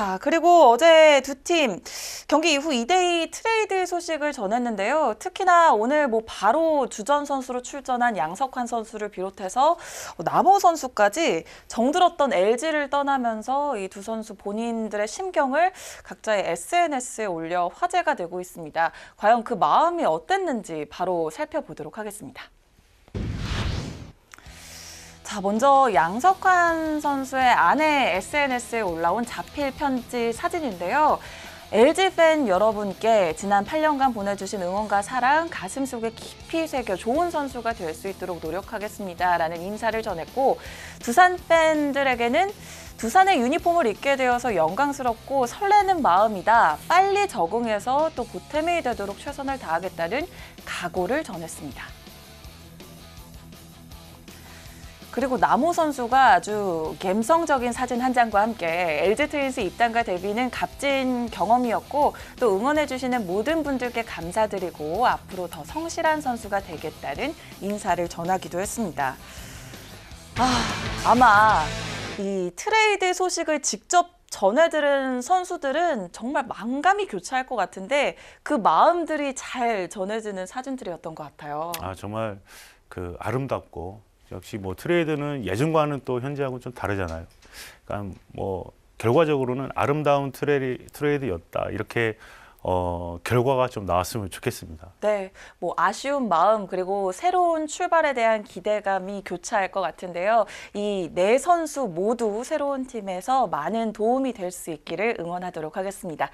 자, 그리고 어제 두 팀 경기 이후 2대2 트레이드 소식을 전했는데요. 특히나 오늘 뭐 바로 주전 선수로 출전한 양석환 선수를 비롯해서 남호 선수까지 정들었던 LG를 떠나면서 이 두 선수 본인들의 심경을 각자의 SNS에 올려 화제가 되고 있습니다. 과연 그 마음이 어땠는지 바로 살펴보도록 하겠습니다. 자, 먼저 양석환 선수의 아내 SNS에 올라온 자필 편지 사진인데요. LG 팬 여러분께 지난 8년간 보내주신 응원과 사랑 가슴 속에 깊이 새겨 좋은 선수가 될 수 있도록 노력하겠습니다. 라는 인사를 전했고, 두산 팬들에게는 두산의 유니폼을 입게 되어서 영광스럽고 설레는 마음이다. 빨리 적응해서 또 보탬이 되도록 최선을 다하겠다는 각오를 전했습니다. 그리고 남호 선수가 아주 감성적인 사진 한 장과 함께 LG 트윈스 입단과 데뷔는 값진 경험이었고 또 응원해주시는 모든 분들께 감사드리고 앞으로 더 성실한 선수가 되겠다는 인사를 전하기도 했습니다. 아, 아마 이 트레이드 소식을 직접 전해 들은 선수들은 정말 만감이 교차할 것 같은데 그 마음들이 잘 전해지는 사진들이었던 것 같아요. 아 정말 그 아름답고 역시 뭐 트레이드는 예전과는 또 현재하고 좀 다르잖아요. 그러니까 뭐 결과적으로는 아름다운 트레이, 트레이드였다 이렇게 어, 결과가 좀 나왔으면 좋겠습니다. 네, 뭐 아쉬운 마음 그리고 새로운 출발에 대한 기대감이 교차할 것 같은데요. 이 네 선수 모두 새로운 팀에서 많은 도움이 될 수 있기를 응원하도록 하겠습니다.